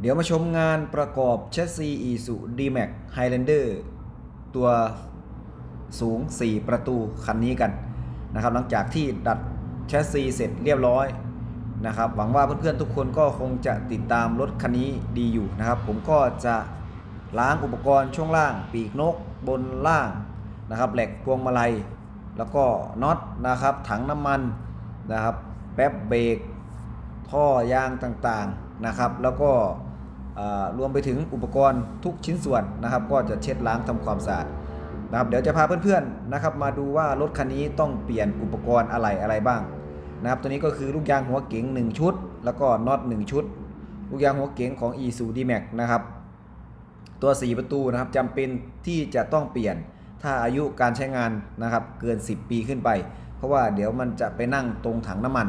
เดี๋ยวมาชมงานประกอบแชสซีอีสุ D-Max Highlander ตัวสูง 4 ประตูคันนี้กันนะครับ หลังจากที่ดัดแชสซีเสร็จเรียบร้อยนะครับ หวังว่าเพื่อนๆทุกคนก็คงจะติดตามรถคันนี้ดีอยู่นะครับ ผมก็จะล้างอุปกรณ์ช่วงล่าง ปีกนกบนล่างนะครับแหลกพวงมาลัย แล้วก็น็อตนะครับ ถังน้ำมันนะครับ แป๊บเบรกท่อยางต่างๆ นะครับ แล้วก็รวมไปถึงอุปกรณ์ทุกชิ้นส่วนนะครับ ก็จะเช็ดล้างทำความสะอาดนะครับเดี๋ยวจะพาเพื่อนๆนะครับ มาดูว่ารถคันนี้ต้องเปลี่ยนอุปกรณ์อะไรอะไรบ้างนะครับ ตัวนี้ก็คือลูกยางหัวเก๋ง1 ชุด แล้วก็น็อต1ชุด ลูกยางหัวเก๋งของ e s u d m a x นะครับ ตัว 4 ประตูนะครับจำเป็นที่จะต้องเปลี่ยนถ้าอายุการใช้งานนะครับ เกิน 10 ปีขึ้นไป เพราะว่าเดี๋ยวมันจะไปนั่งตรงถังน้ำมัน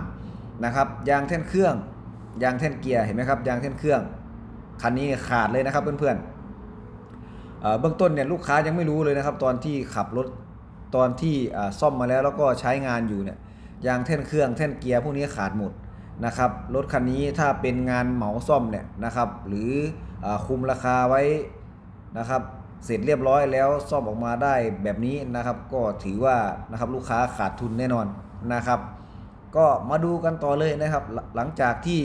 นะครับ ยางแท่นเครื่อง ยางแท่นเกียร์เห็นไหมครับยางแท่นเครื่องคันนี้ขาดเลยนะครับเพื่อนๆเอ่อเบื้องต้นเนี่ยลูกค้ายังไม่รู้เลยนะครับ ตอนที่ขับรถตอนที่ซ่อมมาแล้วแล้วก็ใช้งานอยู่เนี่ยยางแท่นเครื่องแท่นเกียร์พวกนี้ขาดหมดนะครับรถคันนี้ถ้าเป็นงานเหมาซ่อมเนี่ยนะครับ หรืออคุมราคาไว้นะครับ เสร็จเรียบร้อยแล้วซ่อมออกมาได้แบบนี้นะครับ ก็ถือว่านะครับลูกค้าขาดทุนแน่นอนนะครับ ก็มาดูกันต่อเลยนะครับ หลังจากที่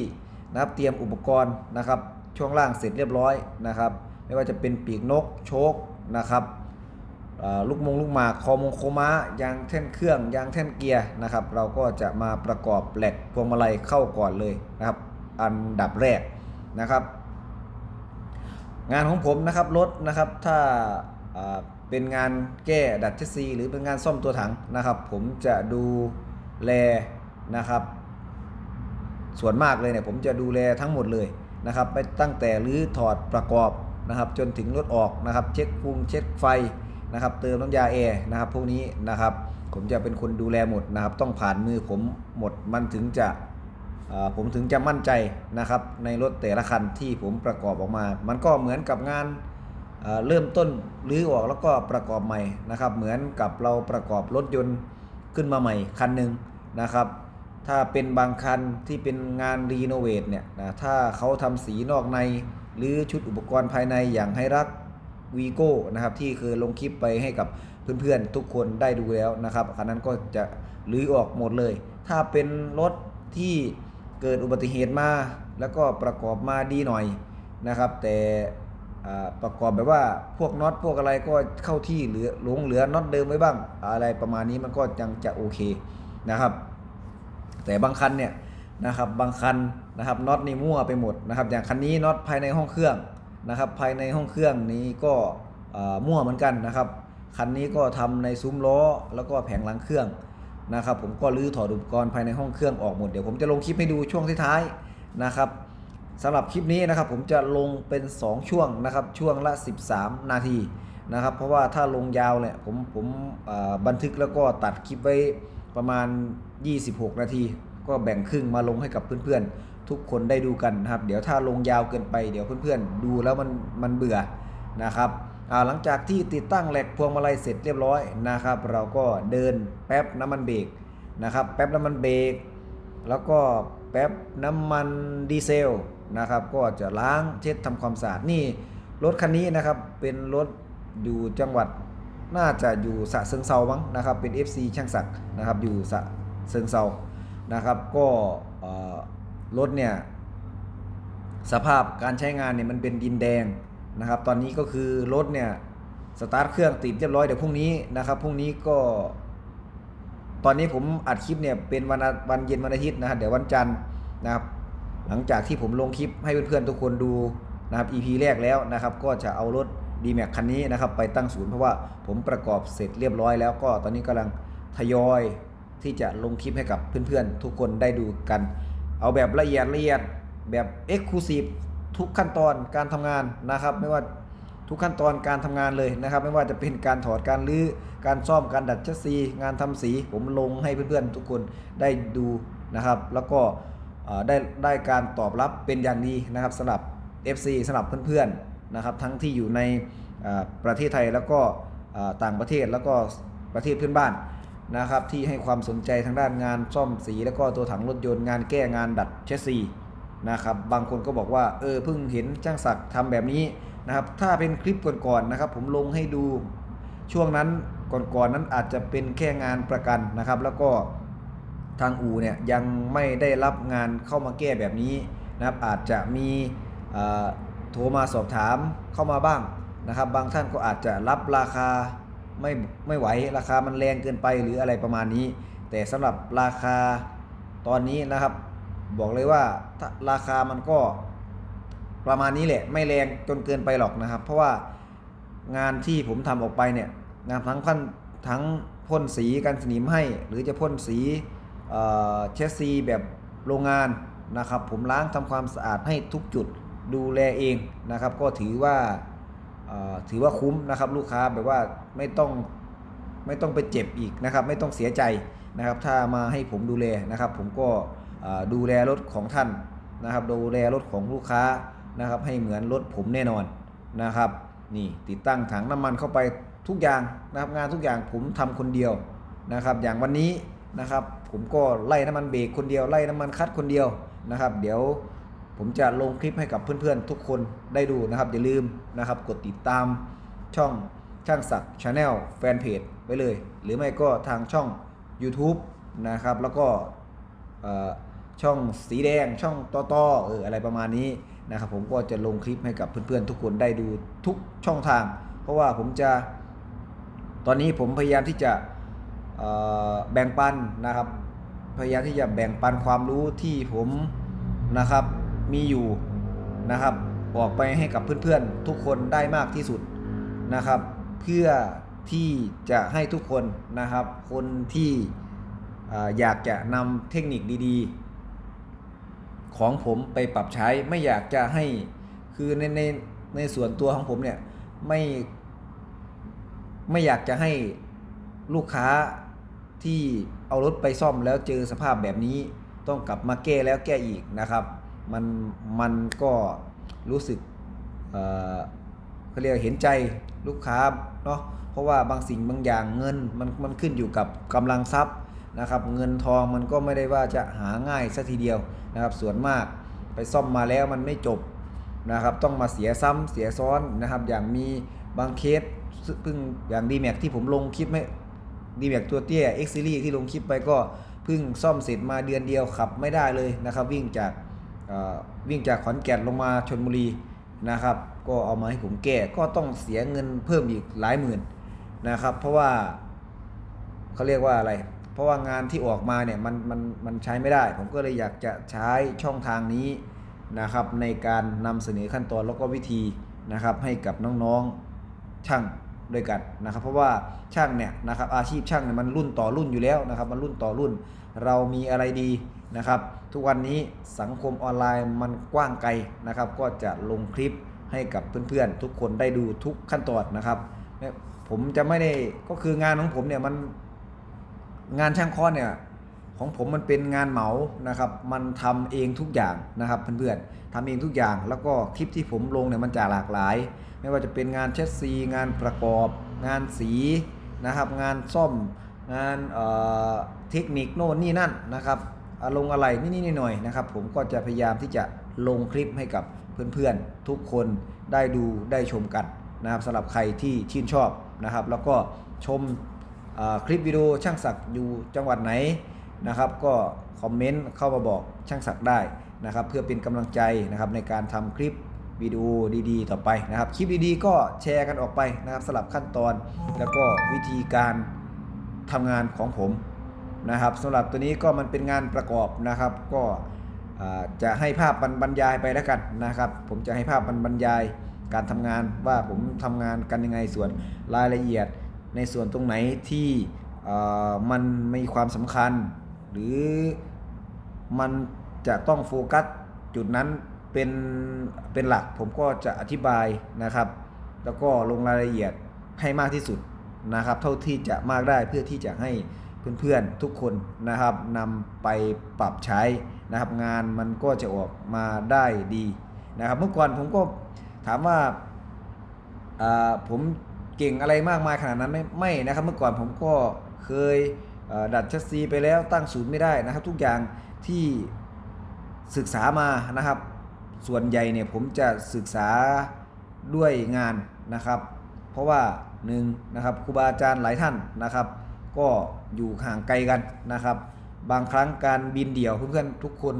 นะครับเตรียมอุปกรณ์นะครับช่วงล่างเสร็จเรียบร้อยนะครับ ไม่ว่าจะเป็นปีกนกโชคนะครับลูกมงลูกหมากคอมงโคม้ายางแท่นเครื่องยางแท่นเกียร์นะครับ เราก็จะมาประกอบแหลกพวงมาลัยเข้าก่อนเลยนะครับ อันดับแรกนะครับ งานของผมนะครับรถนะครับถ้าอ่าเป็นงานแก้ดัดเชสซีหรือเป็นงานซ่อมตัวถังนะครับ ผมจะดูแลนะครับ ส่วนมากเลยเนี่ยผมจะดูแลทั้งหมดเลยนะครับไปตั้งแต่รื้อถอดประกอบนะครับ จนถึงรถออกนะครับ เช็คฟุงเช็คไฟนะครับ เติมน้ำยาแอร์นะครับ พวกนี้นะครับ ผมจะเป็นคนดูแลหมดนะครับ ต้องผ่านมือผมหมดมันถึงจะผมถึงจะมั่นใจนะครับ ในรถแต่ละคันที่ผมประกอบออกมา มันก็เหมือนกับงานเริ่มต้นรื้อออกแล้วก็ประกอบใหม่นะครับ เหมือนกับเราประกอบรถยนต์ขึ้นมาใหม่คันหนึ่งนะครับ ถ้าเป็นบางคันที่เป็นงานรีโนเวทเนี่ยนะถ้าเขาทำสีนอกใน หรือชุดอุปกรณ์ภายในอย่างให้รักวีโก้นะครับที่เคยลงคลิปไปให้กับเพื่อนๆ ทุกคนได้ดูแล้วนะครับคันนั้นก็จะรื้อออกหมดเลย ถ้าเป็นรถที่เกิดอุบัติเหตุมา แล้วก็ประกอบมาดีหน่อยนะครับ แต่ประกอบแบบว่าพวกน็อตพวกอะไรก็เข้าที่เหลือหลงเหลือน็อตเดิมไว้บ้าง อะไรประมาณนี้มันก็ยังจะโอเคนะครับ แต่บางคันเนี่ยนะครับบางคันนะครับน็อตนี่มั่วไปหมดนะครับอย่างคันนี้น็อตภายในห้องเครื่องนะครับภายในห้องเครื่องนี้ก็มั่วเหมือนกันนะครับคันนี้ก็ทำในซุ้มล้อแล้วก็แผงหลังเครื่องนะครับผมก็รื้อถอดอุปกรณ์ภายในห้องเครื่องออกหมดเดี๋ยวผมจะลงคลิปให้ดูช่วงท้ายๆนะครับสำหรับคลิปนี้นะครับผมจะลงเป็น 2 ช่วงนะครับช่วงละ 13 นาทีนะครับเพราะว่าถ้าลงยาวเนี่ยผมผมบันทึกแล้วก็ตัดคลิปไว้ ประมาณ 26 นาที ก็แบ่งครึ่งมาลงให้กับเพื่อนๆ ทุกคนได้ดูกันนะครับ เดี๋ยวถ้าลงยาวเกินไปเดี๋ยวเพื่อนๆ ดูแล้วมันมันเบื่อนะครับอ่าหลังจากที่ติดตั้งแหลกพวงมาลัยเสร็จเรียบร้อยนะครับ เราก็เดินแป๊บน้ำมันเบรกนะครับ แป๊บน้ำมันเบรกแล้วก็แป๊บน้ำมันดีเซลนะครับ ก็จะล้างเช็ดทำความสะอาดนี่รถคันนี้นะครับเป็นรถอยู่จังหวัด น่าจะอยู่สะเชิงเซามั้งนะครับ เป็น FC ช่างศักดิ์นะครับ อยู่สะเชิงเซานะครับ ก็รถเนี่ยสภาพการใช้งานเนี่ยมันเป็นดินแดงนะครับ ตอนนี้ก็คือรถเนี่ยสตาร์ทเครื่องติดเรียบร้อยเดี๋ยวพรุ่งนี้นะครับพรุ่งนี้ก็ ตอนนี้ผมอัดคลิปเนี่ยเป็นวันวันเย็นวันอาทิตย์นะครับเดี๋ยววันจันทร์นะครับ หลังจากที่ผมลงคลิปให้เพื่อนๆทุกคนดูนะครับ EP แรกแล้วนะครับ ก็จะเอารถ d m a x คันนี้นะครับไปตั้งศูนย์เพราะว่าผมประกอบเสร็จเรียบร้อยแล้วก็ตอนนี้กำลังทยอยที่จะลงคลิปให้กับเพื่อนๆ ทุกคนได้ดูกัน เอาแบบละเอียดละเอียดแบบ Exclusive ทุกขั้นตอนการทำงานนะครับ ไม่ว่าทุกขั้นตอนการทำงานเลยนะครับ ไม่ว่าจะเป็นการถอดการลื้อการซ่อมการดัดชัสซี งานทำสี ผมลงให้เพื่อนๆ ทุกคนได้ดูนะครับ แล้วก็ได้ได้การตอบรับเป็นอย่างดีนะครับสำหรับ FC สำหรับเพื่อนๆ นะครับทั้งที่อยู่ในประเทศไทยแล้วก็ต่างประเทศแล้วก็ประเทศเพื่อนบ้านนะครับที่ให้ความสนใจทางด้านงานซ่อมสี แล้วก็ตัวถังรถยนต์งานแก้งานดัดเชสซีนะครับบางคนก็บอกว่าเออเพิ่งเห็นช่างศักดิ์ทำแบบนี้นะครับถ้าเป็นคลิปก่อนๆนะครับ ผมลงให้ดูช่วงนั้นก่อนๆนั้นอาจจะเป็นแค่งานประกันนะครับ แล้วก็ทางอูเนี่ยยังไม่ได้รับงานเข้ามาแก้แบบนี้นะครับอาจจะมีอ โทรมาสอบถามเข้ามาบ้างนะครับ บางท่านก็อาจจะรับราคาไม่ไม่ไหวราคามันแรงเกินไปหรืออะไรประมาณนี้ แต่สำหรับราคาตอนนี้นะครับ บอกเลยว่าถ้าราคามันก็ประมาณนี้แหละไม่แรงจนเกินไปหรอกนะครับ เพราะว่างานที่ผมทำออกไปเนี่ยงานทั้งขั้นทั้งพ่นสีกันสนิมให้ หรือจะพ่นสีเอ่อเชสซีแบบโรงงานนะครับ ผมล้างทำความสะอาดให้ทุกจุด ดูแลเองนะครับ ก็ถือว่าถือว่าคุ้มนะครับลูกค้าแบบว่าไม่ต้องไม่ต้องไปเจ็บอีกนะครับ ไม่ต้องเสียใจนะครับ ถ้ามาให้ผมดูแลนะครับ ผมก็ดูแลรถของท่านนะครับ ดูแลรถของลูกค้านะครับ ให้เหมือนรถผมแน่นอนนะครับ นี่ติดตั้งถังน้ำมันเข้าไปทุกอย่างนะครับงานทุกอย่างผมทำคนเดียวนะครับ อย่างวันนี้นะครับ ผมก็ไล่น้ำมันเบรกคนเดียวไล่น้ำมันคัดคนเดียวนะครับ เดี๋ยว ผมจะลงคลิปให้กับเพื่อนๆ ทุกคนได้ดูนะครับ อย่าลืมนะครับ กดติดตามช่องช่างศักดิ์ชาแนลแฟนเพจไว้เลย หรือไม่ก็ทางช่อง YouTube นะครับ แล้วก็ช่องสีแดงช่องต่อต่อๆเอออะไรประมาณนี้นะครับ ผมก็จะลงคลิปให้กับเพื่อนๆ ทุกคนได้ดูทุกช่องทาง เพราะว่าผมจะตอนนี้ผมพยายามที่จะแบ่งปันนะครับ พยายามที่จะแบ่งปันความรู้ที่ผมนะครับ มีอยู่นะครับ ออกไปให้กับเพื่อนๆทุกคนได้มากที่สุดนะครับ เพื่อที่จะให้ทุกคนนะครับ คนที่ออยากจะนำเทคนิคดีๆ ของผมไปปรับใช้ไม่อยากจะให้คือในในในส่วนตัวของผมเนี่ยไม่ไม่อยากจะให้ลูกค้าที่เอารถไปซ่อมแล้วเจอสภาพแบบนี้ ต้องกลับมาแก้แล้วแก้อีกนะครับ มันมันก็รู้สึกเขาเรียกเห็นใจลูกค้าเนาะเพราะว่าบางสิ่งบางอย่างเงินมันมันขึ้นอยู่กับกำลังทรัพย์นะครับเงินทองมันก็ไม่ได้ว่าจะหาง่ายสัทีเดียวนะครับส่วนมากไปซ่อมมาแล้วมันไม่จบนะครับต้องมาเสียซ้ำเสียซ้อนนะครับอย่างมีบางเคสเพิ่งอย่าง d m a x ที่ผมลงคลิปให้ d m a x ตัวเตี้ย X Series ที่ลงคลิปไปก็เพิ่งซ่อมเสร็จมาเดือนเดียวขับไม่ได้เลยนะครับวิ่งจาก วิ่งจากขอนแก่นลงมาชนบุรีนะครับ ก็เอามาให้ผมแก้ก็ต้องเสียเงินเพิ่มอีกหลายหมื่นนะครับ เพราะว่าเขาเรียกว่าอะไร เพราะว่างานที่ออกมาเนี่ยมันมันมันใช้ไม่ได้ ผมก็เลยอยากจะใช้ช่องทางนี้นะครับ ในการนำเสนอขั้นตอนแล้วก็วิธีนะครับ ให้กับน้องๆช่างด้วยกันนะครับ เพราะว่าช่างเนี่ยนะครับอาชีพช่างเนี่ยมันรุ่นต่อรุ่นอยู่แล้วนะครับ มันรุ่นต่อรุ่น เรามีอะไรดีนะครับ ทุกวันนี้สังคมออนไลน์มันกว้างไกลนะครับ ก็จะลงคลิปให้กับเพื่อนๆ ทุกคนได้ดูทุกขั้นตอนนะครับ ผมจะไม่ได้ก็คืองานของผมเนี่ยมันงานช่างค้อเนี่ยของผมมันเป็นงานเหมานะครับ มันทำเองทุกอย่างนะครับเพื่อนๆทำเองทุกอย่าง แล้วก็คลิปที่ผมลงเนี่ยมันจะหลากหลาย ไม่ว่าจะเป็นงานเช็ดซีงานประกอบ งานสีนะครับ งานซ่อม งานเเทคนิคโน่นนี่นั่นนะครับ อารมณ์อะไรนี่ๆหน่อยๆนะครับ ผมก็จะพยายามที่จะลงคลิปให้กับเพื่อนๆ ทุกคนได้ดูได้ชมกันนะครับสำหรับใครที่ชื่นชอบนะครับ แล้วก็ชมคลิปวิดีโอช่างศักดิ์อยู่จังหวัดไหนนะครับ ก็คอมเมนต์เข้ามาบอกช่างศักดิ์ได้นะครับ เพื่อเป็นกำลังใจนะครับในการทำคลิปวิดีโอดีๆ ต่อไปนะครับ คลิปดีๆ ก็แชร์กันออกไปนะครับสลับขั้นตอน แล้วก็วิธีการทำงานของผม นะครับสำหรับตัวนี้ก็มันเป็นงานประกอบนะครับ ก็จะให้ภาพบรรบรยายไปแล้วกันนะครับ ผมจะให้ภาพบรรบรยายการทำงานว่าผมทำงานกันยังไงส่วนรายละเอียด ในส่วนตรงไหนที่มันมีความสำคัญ หรือมันจะต้องโฟกัสจุดนั้นเป็นเป็นหลักผมก็จะอธิบายนะครับ แล้วก็ลงรายละเอียดให้มากที่สุดนะครับ เท่าที่จะมากได้เพื่อที่จะให้ เพื่อนๆทุกคนนะครับนำไปปรับใช้นะครับงานมันก็จะออกมาได้ดีนะครับ เมื่อก่อนผมก็ถามว่าผมเก่งอะไรมากมายขนาดนั้นไม่ไม่นะครับ เมื่อก่อนผมก็เคยดัดชัสซีไปแล้วตั้งศูนย์ไม่ได้นะครับ ทุกอย่างที่ศึกษามานะครับ ส่วนใหญ่เนี่ยผมจะศึกษาด้วยงานนะครับ เพราะว่าหนึ่งนะครับครูบาอาจารย์หลายท่านนะครับ ก็อยู่ห่างไกลกันนะครับ บางครั้งการบินเดี่ยวเพื่อนๆทุกคน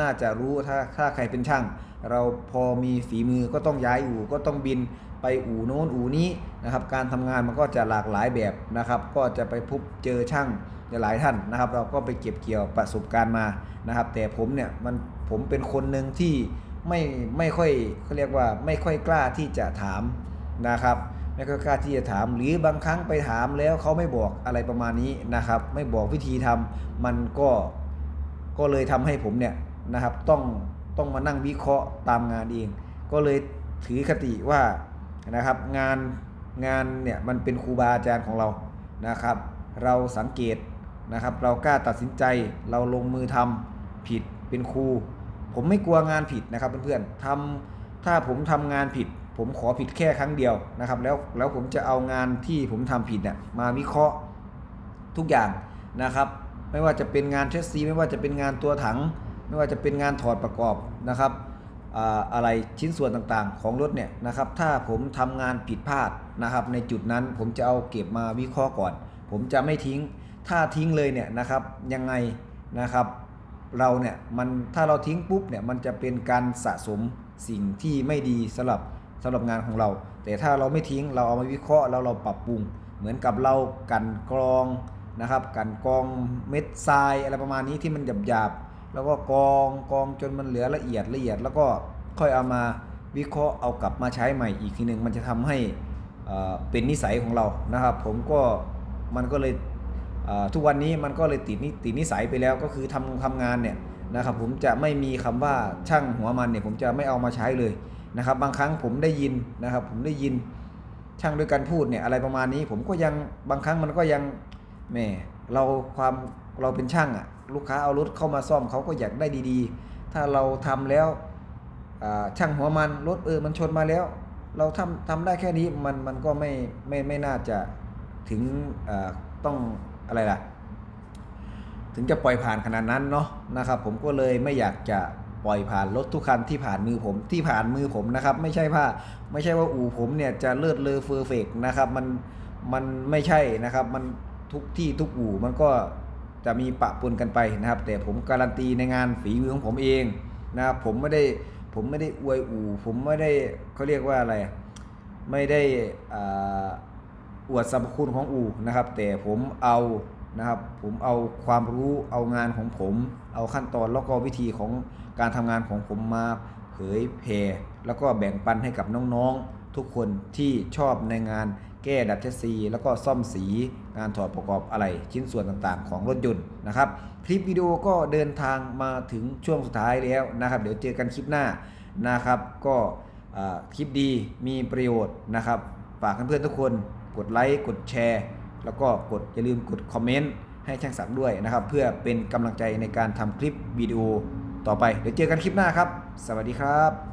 น่าจะรู้ถ้าถ้าใครเป็นช่าง เราพอมีฝีมือก็ต้องย้ายอู่ก็ต้องบินไปอู่โน้นอู่นี้นะครับการทำงานมันก็จะหลากหลายแบบนะครับ ก็จะไปพบเจอช่างหลายท่านนะครับ เราก็ไปเก็บเกี่ยวประสบการณ์มานะครับ แต่ผมเนี่ยมันผมเป็นคนหนึ่งที่ไม่ไม่ค่อยเขาเรียกว่าไม่ค่อยกล้าที่จะถามนะครับ ไม่ค่อยกล้าที่จะถาม หรือบางครั้งไปถามแล้วเขาไม่บอกอะไรประมาณนี้นะครับ ไม่บอกวิธีทำมันก็ก็เลยทำให้ผมเนี่ยนะครับต้องต้องมานั่งวิเคราะห์ตามงานเอง ก็เลยถือคติว่านะครับ งานงานเนี่ยมันเป็นครูบาอาจารย์ของเรานะครับ เราสังเกตนะครับ เรากล้าตัดสินใจเราลงมือทำผิดเป็นครู ผมไม่กลัวงานผิดนะครับเพื่อนๆทำถ้าผมทำงานผิด ผมขอผิดแค่ครั้งเดียวนะครับ แล้วแล้วผมจะเอางานที่ผมทำผิดเนี่ยมาวิเคราะห์ทุกอย่างนะครับ ไม่ว่าจะเป็นงานเชสซีไม่ว่าจะเป็นงานตัวถัง ไม่ว่าจะเป็นงานถอดประกอบนะครับอะไรชิ้นส่วนต่างๆ ของรถเนี่ยนะครับ ถ้าผมทำงานผิดพลาดนะครับ ในจุดนั้นผมจะเอาเก็บมาวิเคราะห์ก่อน ผมจะไม่ทิ้ง ถ้าทิ้งเลยเนี่ยนะครับยังไงนะครับ เราเนี่ยมันถ้าเราทิ้งปุ๊บเนี่ยมันจะเป็นการสะสมสิ่งที่ไม่ดีสำหรับ สำหรับงานของเรา แต่ถ้าเราไม่ทิ้งเราเอามาวิเคราะห์แล้วเราปรับปรุง เหมือนกับเรากันกรองนะครับกันกรองเม็ดทรายอะไรประมาณนี้ที่มันหยาบๆแล้วก็กรองกรองจนมันเหลือละเอียดละเอียด แล้วก็ค่อยเอามาวิเคราะห์เอากลับมาใช้ใหม่อีกทีหนึ่งมันจะทำให้เป็นนิสัยของเรานะครับ ผมก็มันก็เลยทุกวันนี้มันก็เลยติดนิติดนิสัยไปแล้วก็คือทำทำงานเนี่ยนะครับผมจะไม่มีคำว่าช่างหัวมันเนี่ยผมจะไม่เอามาใช้เลย นะครับ บางครั้งผมได้ยินนะครับ ผมได้ยินช่างด้วยกันพูดเนี่ยอะไรประมาณนี้ ผมก็ยังบางครั้งมันก็ยังแหมเราความเราเป็นช่างอะลูกค้าเอารถเข้ามาซ่อมเขาก็อยากได้ดีๆ ถ้าเราทำแล้วช่างหัวมันรถเออมันชนมาแล้ว เราทำทำได้แค่นี้มันมันก็ไม่ไม่ไม่น่าจะถึงต้องอะไรล่ะ ถึงจะปล่อยผ่านขนาดนั้นเนาะนะครับ ผมก็เลยไม่อยากจะ ปล่อยผ่านรถทุกคันที่ผ่านมือผมที่ผ่านมือผมนะครับ ไม่ใช่ว่าไม่ใช่ว่าอู่ผมเนี่ยจะเลิศเลอเฟอร์เฟกนะครับ มันมันไม่ใช่นะครับ มันทุกที่ทุกอู่มันก็จะมีปะปนกันไปนะครับ แต่ผมการันตีในงานฝีมือของผมเองนะครับผมไม่ได้ผมไม่ได้อวยอู่ ผมไม่ได้เขาเรียกว่าอะไร ไม่ได้อ่าอวดสรรพคุณของอู่นะครับ แต่ผมเอา นะครับ ผมเอาความรู้เอางานของผม เอาขั้นตอนแล้วก็วิธีของการทำงานของผมมาเผยแผ่แล้วก็แบ่งปันให้กับน้องๆ ทุกคนที่ชอบในงานแก้ดัดเชสซี แล้วก็ซ่อมสีงานถอดประกอบอะไรชิ้นส่วนต่างๆ ของรถยนต์นะครับ คลิปวิดีโอก็เดินทางมาถึงช่วงสุดท้ายแล้วนะครับ เดี๋ยวเจอกันคลิปหน้านะครับ ก็คลิปดีมีประโยชน์นะครับ ฝากเพื่อนๆทุกคน กดไลค์กดแชร์ แล้วก็กดอย่าลืมกดคอมเมนต์ให้ช่างศักดิ์ด้วยนะครับ เพื่อเป็นกำลังใจในการทำคลิปวิดีโอต่อไป เดี๋ยวเจอกันคลิปหน้าครับ สวัสดีครับ